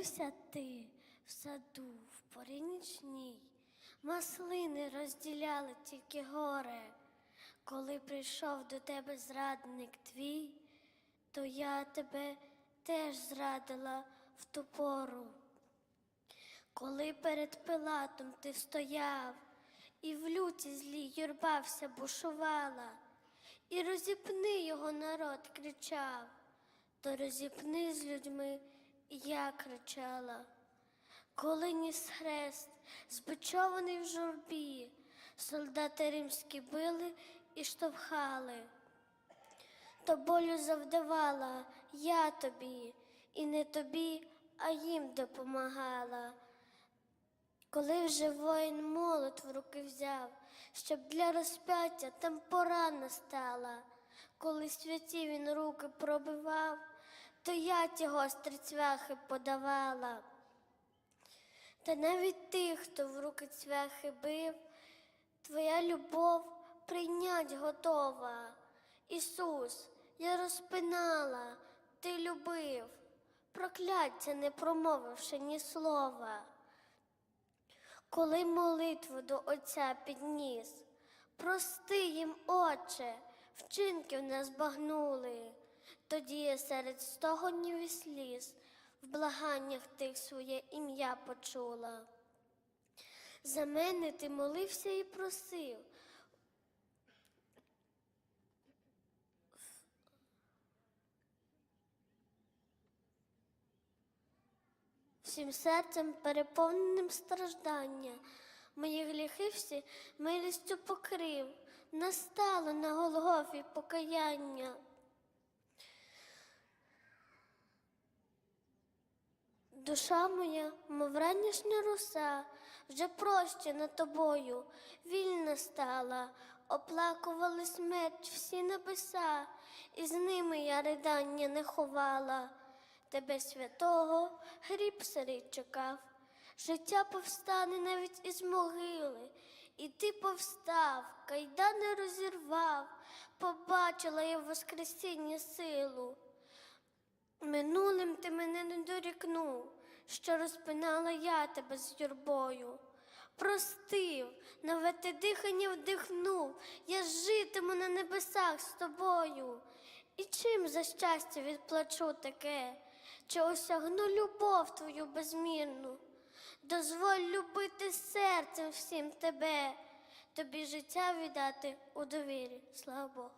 Народився ти в саду в порі нічній, маслини розділяли тільки горе. Коли прийшов до тебе зрадник твій, то я тебе теж зрадила в ту пору. Коли перед Пилатом ти стояв, і в люті злій юрбався, бушувала, і розіпни його народ кричав, то розіпни з людьми, я кричала. Коли ніс хрест, збичований в журбі, солдати римські били і штовхали то болю завдавала я тобі, і не тобі, а їм допомагала. Коли вже воїн молот в руки взяв, щоб для розп'яття там пора настала, коли святі він руки пробивав, то я ті гострі цвяхи подавала. Та навіть тих, хто в руки цвяхи бив, твоя любов прийнять готова. Ісус, я розпинала, ти любив, прокляття не промовивши ні слова. Коли молитву до Отця підніс, прости їм, Отче, вчинків не збагнули, тоді я серед стогонів і сліз в благаннях тих своє ім'я почула. За мене ти молився і просив, всім серцем переповненим страждання. Мої гріхи всі милістю покрив, настало на Голгофі покаяння. Душа моя, мов ранішня роса, вже прощена тобою, вільна стала, оплакували смерть всі небеса, і з ними я ридання не ховала. Тебе святого гріб сирий чекав, життя повстане навіть із могили, і ти повстав, кайдани розірвав, побачила я в Воскресіння силу. Минулим ти мене що розпинала я тебе з юрбою. Простив, нове ти дихання вдихнув, я житиму на небесах з тобою. І чим за щастя відплачу таке, чи осягну любов твою безмірну? Дозволь любити серцем всім тебе, тобі життя віддати у довірі, слава Богу.